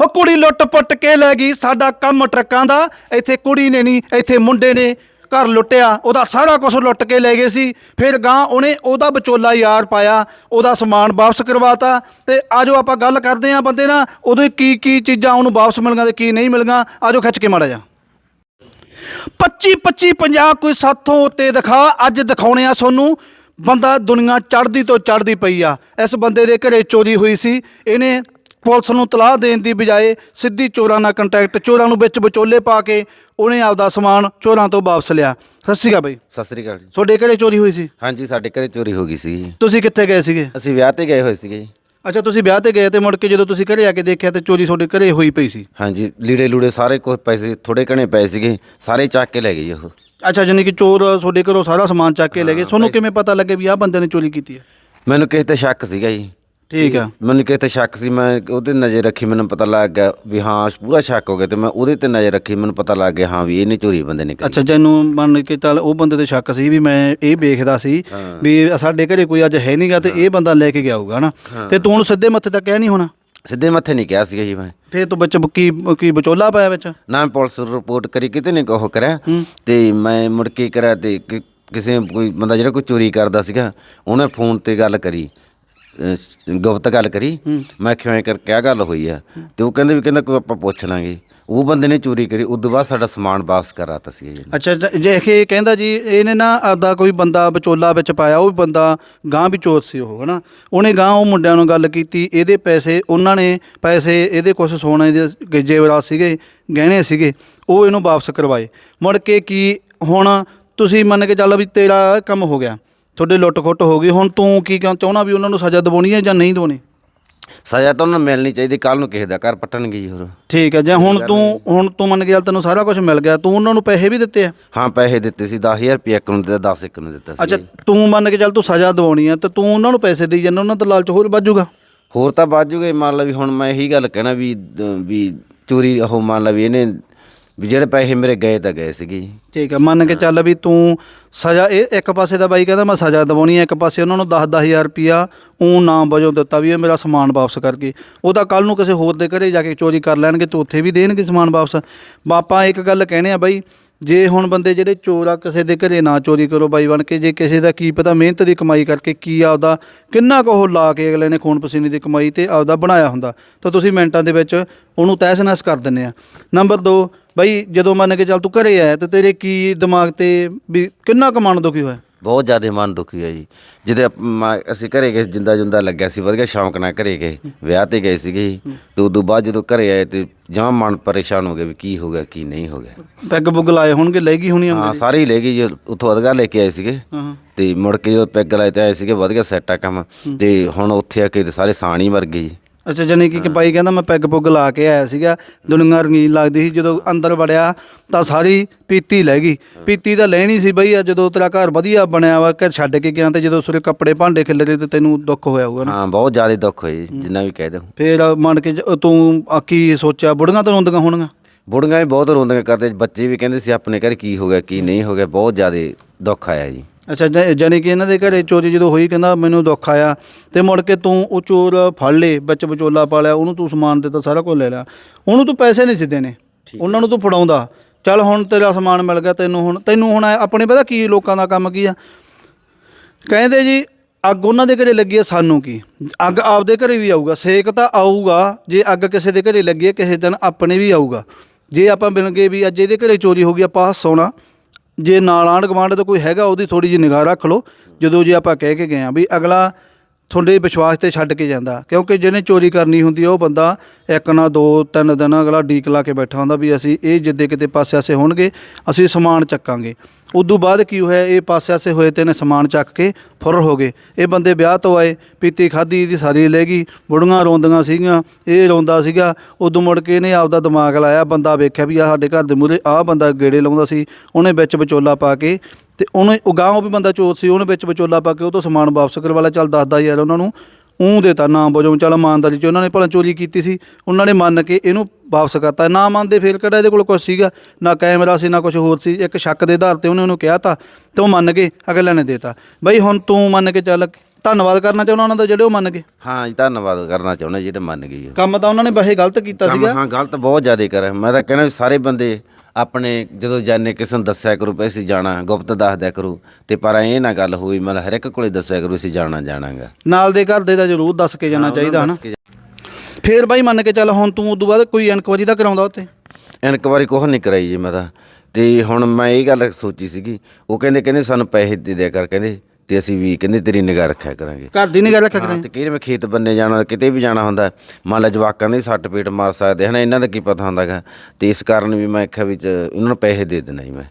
ਉਹ ਕੁੜੀ ਲੁੱਟ ਪੁੱਟ ਕੇ ਲੈ ਗਈ ਸਾਡਾ ਕੰਮ ਟਰੱਕਾਂ ਦਾ। ਇੱਥੇ ਕੁੜੀ ਨੇ ਨਹੀਂ, ਇੱਥੇ ਮੁੰਡੇ ਨੇ ਘਰ ਲੁੱਟਿਆ। ਉਹਦਾ ਸਾਰਾ ਕੁਝ ਲੁੱਟ ਕੇ ਲੈ ਗਏ ਸੀ। ਫਿਰ ਗਾਂ ਉਹਨੇ ਉਹਦਾ ਵਿਚੋਲਾ ਯਾਰ ਪਾਇਆ, ਉਹਦਾ ਸਮਾਨ ਵਾਪਸ ਕਰਵਾਤਾ। ਤੇ ਆਜੋ ਆਪਾਂ ਗੱਲ ਕਰਦੇ ਆਂ ਬੰਦੇ ਨਾਲ ਉਹਦੇ ਕੀ ਕੀ ਚੀਜ਼ਾਂ ਉਹਨੂੰ ਵਾਪਸ ਮਿਲੀਆਂ ਤੇ ਕੀ ਨਹੀਂ ਮਿਲੀਆਂ। ਆਜੋ ਖਿੱਚ ਕੇ ਮਾੜਾ ਜਾ 25 25 50 ਕੋਈ ਸਾਥੋਂ ਉੱਤੇ ਦਿਖਾ, ਅੱਜ ਦਿਖਾਉਣੇ ਆ ਤੁਹਾਨੂੰ। ਬੰਦਾ ਦੁਨੀਆ ਚੜ੍ਹਦੀ ਤੋਂ ਚੜ੍ਹਦੀ ਪਈ ਆ। ਇਸ ਬੰਦੇ ਦੇ ਘਰੇ ਚੋਰੀ ਹੋਈ ਸੀ। ਇਹਨੇ ਪੁਲਿਸ ਨੂੰ ਤਲਾਹ ਦੇਣ ਦੀ ਬਜਾਏ ਸਿੱਧੀ ਚੋਰਾਂ ਨਾਲ ਕੰਟੈਕਟ ਚੋਰਾਂ ਨੂੰ ਵਿੱਚ ਵਿਚੋਲੇ ਪਾ ਕੇ ਉਹਨੇ ਆਪਦਾ ਸਮਾਨ ਚੋਰਾਂ ਤੋਂ ਵਾਪਸ ਲਿਆ। ਸਤਿ ਸ਼੍ਰੀ ਅਕਾਲ ਬਈ। ਸਤਿ ਸ੍ਰੀ ਅਕਾਲ ਜੀ। ਤੁਹਾਡੇ ਘਰੇ ਚੋਰੀ ਹੋਈ ਸੀ? ਹਾਂਜੀ ਸਾਡੇ ਘਰੇ ਚੋਰੀ ਹੋ ਗਈ ਸੀ। ਤੁਸੀਂ ਕਿੱਥੇ ਗਏ ਸੀਗੇ? ਅਸੀਂ ਵਿਆਹ ਤੇ ਗਏ ਹੋਏ ਸੀਗੇ ਜੀ। ਅੱਛਾ ਤੁਸੀਂ ਵਿਆਹ ਤੇ ਗਏ ਤੇ ਮੁੜ ਕੇ ਜਦੋਂ ਤੁਸੀਂ ਘਰੇ ਆ ਕੇ ਦੇਖਿਆ ਤੇ ਚੋਰੀ ਤੁਹਾਡੇ ਘਰੇ ਹੋਈ ਪਈ ਸੀ? ਹਾਂਜੀ ਲੀੜੇ ਲੂੜੇ ਸਾਰੇ ਕੁਝ ਪੈਸੇ ਥੋੜੇ ਘਣੇ ਪਏ ਸੀਗੇ ਸਾਰੇ ਚੱਕ ਕੇ ਲੈ ਗਏ ਜੀ ਉਹ। ਅੱਛਾ ਜਾਨੀ ਕਿ ਚੋਰ ਤੁਹਾਡੇ ਘਰੋਂ ਸਾਰਾ ਸਮਾਨ ਚੱਕ ਕੇ ਲੈ ਗਏ। ਤੁਹਾਨੂੰ ਕਿਵੇਂ ਪਤਾ ਲੱਗੇ ਵੀ ਆਹ ਬੰਦੇ ਨੇ ਚੋਰੀ ਕੀਤੀ ਹੈ? ਮੈਨੂੰ ਕਿਸੇ ਤੇ ਸ਼ੱਕ ਸੀਗਾ ਜੀ। ਠੀਕ ਆ। ਮੈਨੂੰ ਕਿਸੇ ਤੇ ਸ਼ੱਕ ਸੀ ਮੈਂ ਉਹਦੇ ਨਜ਼ਰ ਰੱਖੀ ਮੈਨੂੰ ਪਤਾ ਲੱਗ ਗਿਆ ਵੀ ਹਾਂ ਪੂਰਾ ਸ਼ੱਕ ਹੋ ਗਿਆ ਤੇ ਮੈਂ ਉਹਦੇ ਤੇ ਨਜ਼ਰ ਰੱਖੀ ਮੈਨੂੰ ਪਤਾ ਲੱਗ ਗਿਆ ਹਾਂ ਵੀ ਇਹਨੇ ਚੋਰੀ ਬੰਦੇ ਨੇ ਕੀਤੀ ਅੱਛਾ ਜੈਨੂੰ ਮੰਨ ਕੇ ਚੱਲ ਉਹ ਬੰਦੇ ਤੇ ਸ਼ੱਕ ਸੀ ਵੀ ਮੈਂ ਇਹ ਵੇਖਦਾ ਸੀ ਵੀ ਸਾਡੇ ਘਰੇ ਕੋਈ ਅੱਜ ਹੈ ਨਹੀਂਗਾ ਤੇ ਇਹ ਬੰਦਾ ਲੈ ਕੇ ਗਿਆ ਹੋਊਗਾ ਨਾ ਤੇ ਤੂੰ ਸਿੱਧੇ ਮੱਥੇ ਤਾਂ ਕਹਿ ਨਹੀਂ ਹੋਣਾ? ਸਿੱਧੇ ਮੱਥੇ ਨਹੀਂ ਕਿਹਾ ਸੀਗਾ ਜੀ ਮੈਂ। ਫੇਰ ਤੂੰ ਵਿੱਚ ਕੀ ਕੀ ਵਿਚੋਲਾ ਪਾਇਆ ਵਿੱਚ? ਨਾ ਮੈਂ ਪੁਲਿਸ ਰਿਪੋਰਟ ਕਰੀ ਕਿਤੇ ਨੇ ਉਹ ਕਰਿਆ। ਤੇ ਮੈਂ ਮੁੜ ਕੇ ਕਰਿਆ ਤੇ ਕਿਸੇ ਕੋਈ ਬੰਦਾ ਜਿਹੜਾ ਕੋਈ ਚੋਰੀ ਕਰਦਾ ਸੀਗਾ ਉਹਨੇ ਫੋਨ ਤੇ ਗੱਲ ਕਰੀ। ਗੁਪਤ ਗੱਲ ਕਰੀ। ਮੈਂ ਕਿਹਾ ਕਰ ਕਿਆ ਗੱਲ ਹੋਈ ਆ? ਤੇ ਉਹ ਕਹਿੰਦੇ ਵੀ ਕਹਿੰਦਾ ਕੋਈ ਆਪਾਂ ਪੁੱਛ ਲਾਂਗੇ। ਉਹ ਬੰਦੇ ਨੇ ਚੋਰੀ ਕਰੀ ਤੋਂ ਬਾਅਦ ਸਾਡਾ ਸਮਾਨ ਵਾਪਸ ਕਰਾਤਾ ਸੀ ਜੀ ਅੱਛਾ ਜ- ਇਹ ਕਹਿੰਦਾ ਜੀ ਇਹਨੇ ਨਾ ਆਪਦਾ ਕੋਈ ਬੰਦਾ ਵਿਚੋਲਾ ਵਿੱਚ ਪਾਇਆ ਉਹ ਬੰਦਾ ਗਾਂ ਵੀ ਚੋਰ ਸੀ ਉਹ ਹਨਾ? ਉਹਨੇ ਗਾਂ ਉਹ ਮੁੰਡਿਆਂ ਨੂੰ ਗੱਲ ਕੀਤੀ ਇਹਦੇ ਪੈਸੇ ਉਹਨਾਂ ਨੇ ਪੈਸੇ ਇਹਦੇ ਕੁਝ ਸੋਨੇ ਦੇ ਜੇਵਰਾਤ ਸੀਗੇ ਗਹਿਣੇ ਸੀਗੇ ਉਹ ਇਹਨੂੰ ਵਾਪਸ ਕਰਵਾਏ। ਮੁੜ ਕੇ ਕੀ ਹੁਣ ਤੁਸੀਂ ਮੰਨ ਕੇ ਚੱਲ ਵੀ ਤੇਰਾ ਕੰਮ ਹੋ ਗਿਆ। ਤੁਹਾਡੇ ਲੁੱਟ ਖੁੱਟ ਹੋ ਗਈ ਹੁਣ ਤੂੰ ਕੀ ਕਹਿਣਾ ਚਾਹੁੰਦਾ ਵੀ ਉਹਨਾਂ ਨੂੰ ਸਜ਼ਾ ਦਿਵਾਉਣੀ ਹੈ ਜਾਂ ਨਹੀਂ ਦਿਵਾਉਣੀ? ਸਜ਼ਾ ਤਾਂ ਉਹਨਾਂ ਨੂੰ ਮਿਲਣੀ ਚਾਹੀਦੀ ਕੱਲ ਨੂੰ ਕਿਸੇ ਦਾ ਘਰ ਪੱਟਣਗੇ ਜੀ ਹੋਰ। ਠੀਕ ਹੈ ਜੇ ਹੁਣ ਤੂੰ ਹੁਣ ਤੂੰ ਮੰਨ ਚੱਲ ਤੈਨੂੰ ਸਾਰਾ ਕੁਝ ਮਿਲ ਗਿਆ ਤੂੰ ਉਹਨਾਂ ਨੂੰ ਪੈਸੇ ਵੀ ਦਿੱਤੇ ਆ? ਹਾਂ ਪੈਸੇ ਦਿੱਤੇ ਸੀ 10000 ਰੁਪਏ ਇੱਕ ਨੂੰ ਦਿੱਤਾ 10 ਇੱਕ ਨੂੰ ਦਿੱਤਾ ਸੀ। ਅੱਛਾ ਤੂੰ ਮੰਨ ਕੇ ਚੱਲ ਤੂੰ ਸਜ਼ਾ ਦਿਵਾਉਣੀ ਆ ਤੇ ਤੂੰ ਉਹਨਾਂ ਨੂੰ ਪੈਸੇ ਦੇਈ ਜਾਂਦਾ ਉਹਨਾਂ ਤੋਂ ਲਾਲਚ ਹੋਰ ਵੱਜੂਗਾ ਹੋਰ ਤਾਂ ਬਾਜੂਗੇ ਮੰਨ ਲਾ ਵੀ ਹੁਣ ਮੈਂ ਇਹੀ ਗੱਲ ਕਹਿਣਾ ਵੀ ਵੀ ਚੋਰੀ ਉਹ ਮੰਨ ਲਾ ਵੀ ਇਹਨੇ ਵੀ ਜਿਹੜੇ ਪੈਸੇ ਮੇਰੇ ਗਏ ਤਾਂ ਗਏ ਸੀਗੇ ਜੀ। ਠੀਕ ਹੈ ਮੰਨ ਕੇ ਚੱਲ ਵੀ ਤੂੰ ਸਜ਼ਾ ਇਹ ਇੱਕ ਪਾਸੇ ਦਾ ਬਾਈ ਕਹਿੰਦਾ ਮੈਂ ਸਜ਼ਾ ਦਿਵਾਉਣੀ ਹੈ ਇੱਕ ਪਾਸੇ ਉਹਨਾਂ ਨੂੰ 10-10000 ਰੁਪਿਆ ਉਹ ਨਾਮ ਵਜੋਂ ਦਿੱਤਾ ਵੀ ਇਹ ਮੇਰਾ ਸਮਾਨ ਵਾਪਸ ਕਰਕੇ। ਉਹ ਤਾਂ ਕੱਲ ਨੂੰ ਕਿਸੇ ਹੋਰ ਦੇ ਘਰੇ ਜਾ ਕੇ ਚੋਰੀ ਕਰ ਲੈਣਗੇ ਤੇ ਉੱਥੇ ਵੀ ਦੇਣਗੇ ਸਮਾਨ ਵਾਪਸ। ਬਾਪਾ ਇੱਕ ਗੱਲ ਕਹਿੰਦੇ ਆ ਬਾਈ ਜੇ ਹੁਣ ਬੰਦੇ ਜਿਹੜੇ ਚੋਰ ਆ ਕਿਸੇ ਦੇ ਘਰੇ ਨਾ ਚੋਰੀ ਕਰੋ ਬਾਈ ਬਣ ਕੇ ਜੇ ਕਿਸੇ ਦਾ ਕੀ ਪਤਾ ਮਿਹਨਤ ਦੀ ਕਮਾਈ ਕਰਕੇ ਕੀ ਆਪਦਾ ਕਿੰਨਾ ਕੁ ਉਹ ਲਾ ਕੇ ਅਗਲੇ ਨੇ ਖੂਨ ਪਸੀਨੇ ਦੀ ਕਮਾਈ ਤੇ ਆਪਦਾ ਬਣਾਇਆ ਹੁੰਦਾ ਤਾਂ ਤੁਸੀਂ ਮਿੰਟਾਂ ਦੇ ਵਿੱਚ ਉਹਨੂੰ ਤਹਿਸ ਨਹਿਸ ਕਰ ਦਿੰਦੇ ਆ। ਨੰਬਰ 2 ਬਾਈ ਜਦੋਂ ਮੰਨ ਕੇ ਚੱਲ ਤੂੰ ਘਰੇ ਆਇਆ ਤੇ ਤੇਰੇ ਕੀ ਦਿਮਾਗ ਤੇ ਵੀ ਕਿੰਨਾ ਕੁ ਮਨ ਦੁਖੀ ਹੋਇਆ? ਬਹੁਤ ਜ਼ਿਆਦਾ ਮਨ ਦੁਖੀ ਹੈ ਜੀ। ਜਿਹਦੇ ਅਸੀਂ ਘਰੇ ਗਏ ਜਿੰਦਾ ਜੁੰਦਾ ਲੱਗਿਆ ਸੀ ਵਧੀਆ ਸ਼ੌਂਕ ਨਾਲ ਘਰੇ ਗਏ ਵਿਆਹ ਤੇ ਗਏ ਸੀਗੇ ਜੀ। ਤੇ ਉਦੋਂ ਬਾਅਦ ਜਦੋਂ ਘਰੇ ਆਏ ਤੇ ਜਮਾਂ ਮਨ ਪਰੇਸ਼ਾਨ ਹੋ ਗਿਆ ਵੀ ਕੀ ਹੋ ਗਿਆ ਕੀ ਨਹੀਂ ਹੋ ਗਿਆ। ਪੈਗ ਪੁੱਗ ਲਾਏ ਹੋਣਗੇ ਲੈ ਗਈ ਹੋਣੀ ਹਾਂ ਸਾਰੇ ਹੀ ਲੈ ਗਏ ਜੀ। ਉੱਥੋਂ ਅਦਗਾ ਲੈ ਕੇ ਆਏ ਸੀਗੇ। ਤੇ ਮੁੜ ਕੇ ਜਦੋਂ ਪੈਗ ਲਾਏ ਤੇ ਆਏ ਸੀਗੇ ਵਧੀਆ ਸੈੱਟ ਆ ਕੰਮ। ਤੇ ਹੁਣ ਉੱਥੇ ਆ ਕੇ ਤੇ ਸਾਰੇ ਸਾਣ ਮਰ ਗਏ ਜੀ। ਅੱਛਾ ਜਾਨੀ ਕਿ ਬਾਈ ਕਹਿੰਦਾ ਮੈਂ ਪੈਗ ਪੁੱਗ ਲਾ ਕੇ ਆਇਆ ਸੀਗਾ ਦੁਨੀਆ ਰੰਗੀਨ ਲੱਗਦੀ ਸੀ ਜਦੋਂ ਅੰਦਰ ਵੜਿਆ ਤਾਂ ਸਾਰੀ ਪੀਤੀ ਲੈ ਗਈ। ਪੀਤੀ ਤਾਂ ਲੈਣੀ ਸੀ ਬਈ ਆ ਜਦੋਂ ਤੇਰਾ ਘਰ ਵਧੀਆ ਬਣਿਆ ਵਾ ਘਰ ਛੱਡ ਕੇ ਗਿਆ ਤੇ ਜਦੋਂ ਸੁਰੇ ਕੱਪੜੇ ਭਾਂਡੇ ਖਿਲਰੇ ਤੇ ਤੈਨੂੰ ਦੁੱਖ ਹੋਇਆ ਹੋਊਗਾ ਨਾ। ਹਾਂ ਬਹੁਤ ਜ਼ਿਆਦਾ ਦੁੱਖ ਹੋਇਆ ਜੀ ਜਿੰਨਾ ਵੀ ਕਹਿ ਦੋ ਫੇਰ ਮੰਨ ਕੇ ਜ- ਤੂੰ ਆ ਕੀ ਸੋਚਿਆ ਬੁੜੀਆਂ ਤਾਂ ਰੋਂਦੀਆਂ ਹੋਣਗੀਆਂ? ਬੁੜੀਆਂ ਵੀ ਬਹੁਤ ਰੋਂਦੀਆਂ ਕਰਦੇ ਬੱਚੇ ਵੀ ਕਹਿੰਦੇ ਸੀ ਆਪਣੇ ਘਰ ਕੀ ਹੋ ਗਿਆ ਕੀ ਨਹੀਂ ਹੋ ਗਿਆ ਬਹੁਤ ਜ਼ਿਆਦਾ ਦੁੱਖ ਆਇਆ ਜੀ। ਅੱਛਾ ਜ- ਜਾਨੀ ਕਿ ਇਹਨਾਂ ਦੇ ਘਰੇ ਚੋਰੀ ਜਦੋਂ ਹੋਈ ਕਹਿੰਦਾ ਮੈਨੂੰ ਦੁੱਖ ਆਇਆ ਤੇ ਮੁੜ ਕੇ ਤੂੰ ਉਹ ਚੋਰ ਫੜ ਲੇ ਵਿੱਚ ਵਿਚੋਲਾ ਪਾ ਲਿਆ ਉਹਨੂੰ ਤੂੰ ਸਮਾਨ ਦਿੱਤਾ ਸਾਰਾ ਕੁਝ ਲੈ ਲਿਆ। ਉਹਨੂੰ ਤੂੰ ਪੈਸੇ ਨਹੀਂ ਸੀ ਦੇਣੇ ਉਹਨਾਂ ਨੂੰ ਤੂੰ ਫੜਾਉਂਦਾ। ਚੱਲ ਹੁਣ ਤੇਰਾ ਸਮਾਨ ਮਿਲ ਗਿਆ ਤੈਨੂੰ ਹੁਣ ਤੈਨੂੰ ਹੁਣ ਆਪਣੇ ਪਤਾ ਕੀ ਲੋਕਾਂ ਦਾ ਕੰਮ ਕੀ ਆ? ਕਹਿੰਦੇ ਜੀ ਅੱਗ ਉਹਨਾਂ ਦੇ ਘਰੇ ਲੱਗੀ ਆ ਸਾਨੂੰ ਕੀ? ਅੱਗ ਆਪਦੇ ਘਰੇ ਵੀ ਆਊਗਾ ਸੇਕ ਤਾਂ ਆਊਗਾ ਜੇ ਅੱਗ ਕਿਸੇ ਦੇ ਘਰੇ ਲੱਗੀ ਹੈ ਕਿਸੇ ਦਿਨ ਆਪਣੇ ਵੀ ਆਊਗਾ। ਜੇ ਆਪਾਂ ਮਿਲ ਗਏ ਵੀ ਅੱਜ ਇਹਦੇ ਘਰੇ ਚੋਰੀ ਹੋ ਗਈ ਆਪਾਂ ਸੋਣਾ ਜੇ ਨਾਲ ਆਂਢ ਗੁਆਂਢ ਤੋਂ ਕੋਈ ਹੈਗਾ, ਉਹਦੀ ਥੋੜੀ ਜਿਹੀ ਨਿਗਾਹ ਰੱਖ ਲਓ। ਜਦੋਂ ਜੇ ਆਪਾਂ ਕਹਿ ਕੇ ਗਏ ਆ ਵੀ ਅਗਲਾ ਤੁਹਾਡੇ ਵਿਸ਼ਵਾਸ ਤੇ ਛੱਡ ਕੇ ਜਾਂਦਾ। ਕਿਉਂਕਿ ਜਿਹਨੇ ਚੋਰੀ ਕਰਨੀ ਹੁੰਦੀ ਉਹ ਬੰਦਾ ਇੱਕ ਨਾ ਦੋ, ਤਿੰਨ ਦਿਨ ਅਗਲਾ ਡੀਕ ਲਾ ਕੇ ਬੈਠਾ ਹੁੰਦਾ ਵੀ ਅਸੀਂ ਇਹ ਜਿੱਦੇ ਕਿਤੇ ਪਾਸੇ ਆਸੇ ਹੋਣਗੇ, ਅਸੀਂ ਸਮਾਨ ਚੱਕਾਂਗੇ। ਉਦੋਂ ਬਾਅਦ ਕੀ ਹੋਇਆ, ਇਹ ਪਾਸੇ ਆਸੇ ਹੋਏ ਤੇ ਨੇ ਸਮਾਨ ਚੱਕ ਕੇ ਫੁਰ ਹੋ ਗਏ। ਇਹ ਬੰਦੇ ਵਿਆਹ ਤੋਂ ਆਏ, ਪੀਤੀ ਖਾਦੀ ਦੀ ਸਾਰੀ ਲੈ ਗਈ, ਬੁੜੀਆਂ ਰੋਂਦੀਆਂ ਸੀਗੀਆਂ, ਇਹ ਰੋਂਦਾ ਸੀਗਾ। ਉਦੋਂ ਮੁੜ ਕੇ ਇਹਨੇ ਆਪਦਾ ਦਿਮਾਗ ਲਾਇਆ, ਬੰਦਾ ਵੇਖਿਆ ਵੀ ਆ ਸਾਡੇ ਘਰ ਦੇ ਮੂਹਰੇ ਆਹ ਬੰਦਾ ਗੇੜੇ ਲਾਉਂਦਾ ਸੀ, ਉਹਨੇ ਵਿੱਚ ਵਿਚੋਲਾ ਪਾ ਕੇ ਤੇ ਉਹਨੇ ਉਹ ਗਾਂਵ ਵੀ ਬੰਦਾ ਚੋਰ ਸੀ ਉਹਨੇ ਵਿੱਚ ਵਿਚੋਲਾ ਪਾ ਕੇ ਉਹ ਤੋਂ ਸਮਾਨ ਵਾਪਸ ਕਰਵਾ ਲਿਆ ਚੱਲ ਦੱਸਦਾ ਯਾਰ ਉਹਨਾਂ ਨੂੰ ਊਂ ਦੇਤਾ ਨਾਮ ਵਜੋਂ ਚੱਲ ਇਮਾਨਦਾਰੀ ਚ ਉਹਨਾਂ ਨੇ ਭਲਾ ਚੋਰੀ ਕੀਤੀ ਸੀ ਉਹਨਾਂ ਨੇ ਮੰਨ ਕੇ ਇਹਨੂੰ ਵਾਪਸ ਕਰਤਾ। ਨਾ ਮੰਨਦੇ ਫੇਰ ਕਿਹੜਾ ਇਹਦੇ ਕੋਲ ਕੁਝ ਸੀਗਾ ਨਾ ਕੈਮਰਾ ਸੀ ਨਾ ਕੁਝ ਹੋਰ ਸੀ ਇੱਕ ਸ਼ੱਕ ਦੇ ਆਧਾਰ ਤੇ ਉਹਨੇ ਉਹਨੂੰ ਕਿਹਾ ਤਾਂ ਤੇ ਉਹ ਮੰਨ ਗਏ ਅਗਲੇ ਨੇ ਦੇਤਾ। ਬਈ ਹੁਣ ਤੂੰ ਮੰਨ ਕੇ ਚੱਲ ਧੰਨਵਾਦ ਕਰਨਾ ਚਾਹੁੰਦਾ ਉਹਨਾਂ ਦਾ ਜਿਹੜੇ ਉਹ ਮੰਨ ਗਏ ਹਾਂ ਜੀ ਧੰਨਵਾਦ ਕਰਨਾ ਚਾਹੁੰਦਾ ਜਿਹੜੇ ਮੰਨ ਗਏ ਕੰਮ ਤਾਂ ਉਹਨਾਂ ਨੇ ਵੈਸੇ ਗਲਤ ਕੀਤਾ ਸੀਗਾ। ਹਾਂ ਗਲਤ ਬਹੁਤ ਜ਼ਿਆਦਾ ਕਰਿਆ। ਮੈਂ ਤਾਂ ਕਹਿਣਾ ਵੀ ਸਾਰੇ ਬੰਦੇ ਆਪਣੇ ਜਦੋਂ ਜਾਣੇ ਕਿਸੇ ਨੂੰ ਦੱਸਿਆ ਕਰੂ ਵੀ ਅਸੀਂ ਜਾਣਾ ਗੁਪਤ ਦੱਸ ਦਿਆ ਕਰੂ ਤੇ ਪਰ ਇਹ ਨਾ ਗੱਲ ਹੋਈ ਮਤਲਬ ਹਰ ਇੱਕ ਕੋਲੇ ਦੱਸਿਆ ਕਰੂ ਅਸੀਂ ਜਾਣਾ ਜਾਣਾਗਾ। ਨਾਲ ਦੇ ਘਰ ਦੇ ਤਾਂ ਜ਼ਰੂਰ ਦੱਸ ਕੇ ਜਾਣਾ ਚਾਹੀਦਾ ਹਨਾ। ਫੇਰ ਬਾਈ ਮੰਨ ਕੇ ਚੱਲ ਹੁਣ ਤੂੰ ਉਦੋਂ ਬਾਅਦ ਕੋਈ ਇਨਕੁਆਰੀ ਦਾ ਕਰਾਉਂਦਾ ਉੱਤੇ ਇਨਕੁਆਰੀ ਕੁਛ ਨਹੀਂ ਕਰਾਈ ਜੀ ਮੈਂ ਤਾਂ। ਤੇ ਹੁਣ ਮੈਂ ਇਹ ਗੱਲ ਸੋਚੀ ਸੀਗੀ ਉਹ ਕਹਿੰਦੇ ਕਹਿੰਦੇ ਸਾਨੂੰ ਪੈਸੇ ਦੇ ਦਿਆ ਕਰ ਕਹਿੰਦੇ ਤੇ ਅਸੀਂ ਵੀ ਕਹਿੰਦੇ ਤੇਰੀ ਨਿਗਾਹ ਰੱਖਿਆ ਕਰਾਂਗੇ। ਘਰ ਦੀ ਨਹੀਂ ਗੱਲ ਰੱਖਿਆ ਹਾਂ ਤੇ ਵਾਰ ਮੈਂ ਖੇਤ ਬੰਨੇ ਜਾਣਾ ਕਿਤੇ ਵੀ ਜਾਣਾ ਹੁੰਦਾ ਮੰਨ ਲਾ ਜਵਾਕਾਂ ਦੇ ਸੱਟ ਪੇਟ ਮਾਰ ਸਕਦੇ ਹਨਾ ਇਹਨਾਂ ਦਾ ਕੀ ਪਤਾ ਹੁੰਦਾਗਾ ਤੇ ਇਸ ਕਾਰਨ ਵੀ ਮੈਂ ਆਖਿਆ ਵੀ ਚ ਉਹਨਾਂ ਨੂੰ ਪੈਸੇ ਦੇ ਦੇਣਾ ਜੀ ਮੈਂ।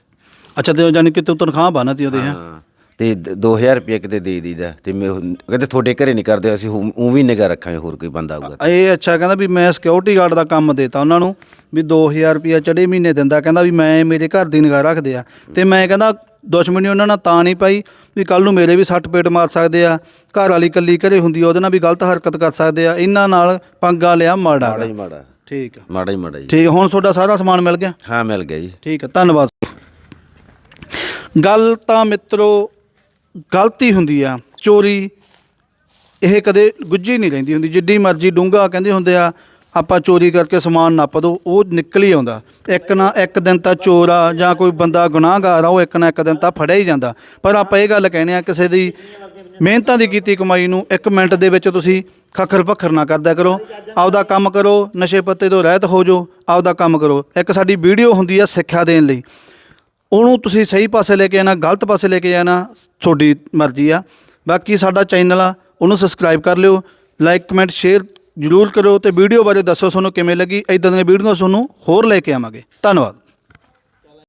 ਅੱਛਾ ਤੇ ਜਾਨੀ ਕਿ ਤੂੰ ਤਨਖਾਹ ਬਾਨਤੀ ਉਹਦੇ ਹੈ? ਹਾਂ ਤੇ 2000 ਰੁਪਏ ਕਿਤੇ ਦੇ ਦੀਦਾ ਤੇ ਮੈਂ ਉਹ- ਕਹਿੰਦੇ ਤੁਹਾਡੇ ਘਰੇ ਨਹੀਂ ਕਰਦੇ ਅਸੀਂ ਉਹ ਵੀ ਨਿਗਾਹ ਰੱਖਾਂਗੇ ਹੋਰ ਕੋਈ ਬੰਦਾ ਆਊਗਾ ਇਹ ਅੱਛਾ ਕਹਿੰਦਾ ਵੀ ਮੈਂ ਸਿਕਿਉਰਿਟੀ ਗਾਰਡ ਦਾ ਕੰਮ ਦੇਤਾ ਉਹਨਾਂ ਨੂੰ ਵੀ 2000 ਰੁਪਿਆ ਚੜੇ ਮਹੀਨੇ ਦਿੰਦਾ ਕਹਿੰਦਾ ਵੀ ਮੈਂ ਮੇਰੇ ਘਰ ਦੀ ਨਿਗਾਹ ਰੱਖਦੇ ਆ। ਤੇ ਮੈਂ ਕਹਿੰਦਾ ਦੁਸ਼ਮਣੀ ਉਹਨਾਂ ਨਾਲ ਤਾਂ ਨਹੀਂ ਪਾਈ ਵੀ ਕੱਲ ਨੂੰ ਮੇਰੇ ਵੀ ਸੱਟ ਪੇਟ ਮਾਰ ਸਕਦੇ ਆ ਘਰ ਵਾਲੀ ਕੱਲੀ ਘਰੇ ਹੁੰਦੀ ਆ, ਉਹਦੇ ਨਾਲ ਵੀ ਗਲਤ ਹਰਕਤ ਕਰ ਸਕਦੇ ਆ ਇਹਨਾਂ ਨਾਲ ਪੰਗਾ ਲਿਆ ਮਾੜਾ ਮਾੜਾ ਗਾ। ਹੀ ਮਾੜਾ। ਠੀਕ ਆ। ਮਾੜਾ ਹੀ ਮਾੜਾ ਜੀ। ਠੀਕ ਹੁਣ ਤੁਹਾਡਾ ਸਾਰਾ ਸਮਾਨ ਮਿਲ ਗਿਆ? ਹਾਂ ਮਿਲ ਗਿਆ ਜੀ। ਠੀਕ ਹੈ ਧੰਨਵਾਦ। ਗੱਲ ਤਾਂ ਮਿੱਤਰੋ ਗਲਤੀ ਹੁੰਦੀ ਆ ਚੋਰੀ ਇਹ ਕਦੇ ਗੁੱਝੀ ਨਹੀਂ ਰਹਿੰਦੀ ਹੁੰਦੀ ਜਿੱਡੀ ਮਰਜ਼ੀ ਡੂੰਗਾ ਕਹਿੰਦੇ ਹੁੰਦੇ ਆ ਆਪਾਂ ਚੋਰੀ ਕਰਕੇ ਸਮਾਨ ਨੱਪ ਦੋ ਉਹ ਨਿਕਲ ਹੀ ਆਉਂਦਾ। ਇੱਕ ਨਾ ਇੱਕ ਦਿਨ ਤਾਂ ਚੋਰ ਆ ਜਾਂ ਕੋਈ ਬੰਦਾ ਗੁਨਾਹਗਾਰ ਆ, ਉਹ ਇੱਕ ਨਾ ਇੱਕ ਦਿਨ ਤਾਂ ਫੜਿਆ ਹੀ ਜਾਂਦਾ। ਪਰ ਆਪਾਂ ਇਹ ਗੱਲ ਕਹਿੰਦੇ ਆ, ਕਿਸੇ ਦੀ ਮਿਹਨਤਾਂ ਦੀ ਕੀਤੀ ਕਮਾਈ ਨੂੰ ਇੱਕ ਮਿੰਟ ਦੇ ਵਿੱਚ ਤੁਸੀਂ ਖੱਖਰ ਪੱਖਰ ਨਾ ਕਰਦਿਆ ਕਰੋ। ਆਪਦਾ ਕੰਮ ਕਰੋ, ਨਸ਼ੇ ਪੱਤੇ ਤੋਂ ਰਹਿਤ ਹੋ ਜਾਓ, ਆਪਦਾ ਕੰਮ ਕਰੋ। ਇੱਕ ਸਾਡੀ ਵੀਡੀਓ ਹੁੰਦੀ ਆ ਸਿੱਖਿਆ ਦੇਣ ਲਈ। ਉਹਨੂੰ ਤੁਸੀਂ ਸਹੀ ਪਾਸੇ ਲੈ ਕੇ ਆਣਾ, ਗਲਤ ਪਾਸੇ ਲੈ ਕੇ ਜਾਣਾ ਤੁਹਾਡੀ ਮਰਜ਼ੀ ਆ। ਬਾਕੀ ਸਾਡਾ ਚੈਨਲ ਆ, ਉਹਨੂੰ ਸਬਸਕ੍ਰਾਈਬ ਕਰ ਲਿਓ ਲਾਈਕ ਕਮੈਂਟ ਸ਼ੇਅਰ ਜ਼ਰੂਰ ਕਰੋ ਤੇ ਵੀਡੀਓ ਬਾਰੇ ਦੱਸੋ ਤੁਹਾਨੂੰ ਕਿਵੇਂ ਲੱਗੀ ਇਦਾਂ ਦੀਆਂ ਵੀਡੀਓ ਤੁਹਾਨੂੰ ਹੋਰ ਲੈ ਕੇ ਆਵਾਂਗੇ। ਧੰਨਵਾਦ।